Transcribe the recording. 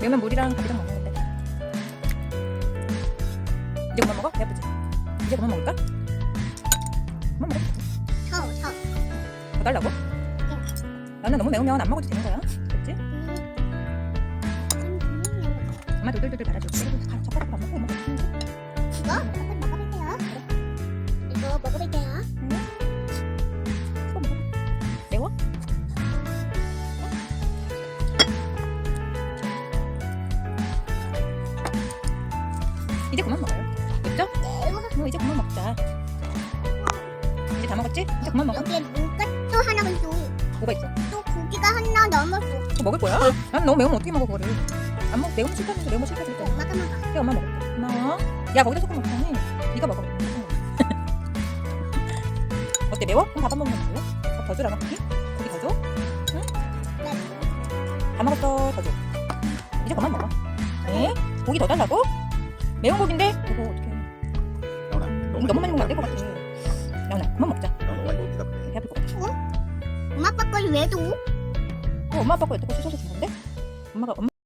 매우면 물이랑 밥이랑 먹는 건데. 이제 그만 먹어? 배 아프지? 이제 그만 먹을까? 그만 먹어. 저, 저. 더 달라고? 나는 너무 매우면 안 먹어도 되는 거야. 그렇지? 엄마 돌돌돌 말아줄게. 가, 젓가락으로 안 먹고 먹는 이거 먹어볼게요. 이거 먹어볼게요. 이제 그만 먹어요. 됐죠? 어, 이제 그만 먹자. 이제 다 먹었지? 이제 그만 먹어. 여기에 뭐가 또 하나만 줘. 뭐가 있어? 또 고기가 하나 남았어. 그거 먹을 거야? 난 너무 매우면 어떻게 먹어 그거를? 안 먹. 매우면 싫다면서 매우면 싫다 그랬잖아. 엄마가 먹어. 그래 엄마 먹을게. 고마워. 야 거기다 소금 먹자니. 네가 먹어. 어때 매워? 그럼 밥 한 번만 먹을래? 밥더 주라 고기? 고기 더 줘? 다 먹었어 더 줘. 이제 그만 먹어. 에? 고기 더 달라고? 매운 고기인데? 이거 어떡해. 나오나? 이거 너무 많이 먹으면 안 될 것 같아. 야나 그만 먹자. 너무 많이 먹기다. 배 아플 것 같아. 엄마 아빠 걸왜 줘? 어, 엄마 아빠 거 여태껏 씻어서 준 건데? 엄마가 엄마